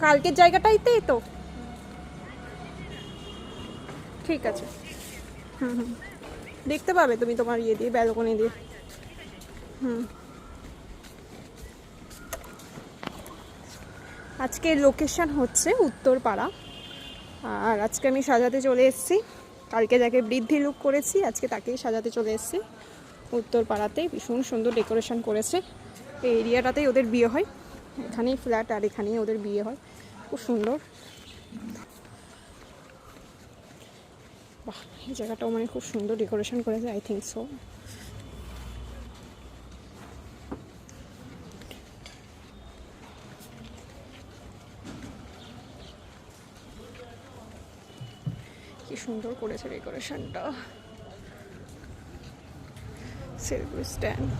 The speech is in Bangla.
কালকের জায়গাটাইতেই তো ঠিক আছে। হুম হুম। দেখতে পাবে তুমি তোমার ইয়ে দিয়ে, ব্যালকনি দিয়ে। হুম। আজকে লোকেশন হচ্ছে উত্তরপাড়া। আর আজকে আমি সাজাতে চলে এসেছি। কালকে যাকে বৃদ্ধি লুক করেছি, আজকে তাকেই সাজাতে চলে এসেছি। উত্তরপাড়াতে ভীষণ সুন্দর ডেকোরেশন করেছে। এই এরিয়াটাতেই ওদের বিয়ে হয়। এখানেই ফ্ল্যাট আর এখানেই ওদের বিয়ে হয়। খুব সুন্দর। বাহ, এই জায়গাটাও মানে খুব সুন্দর ডেকোরেশন করেছে আই থিঙ্ক সো কি সুন্দর করেছে ডেকোরেশনটা সেলফি স্ট্যান্ড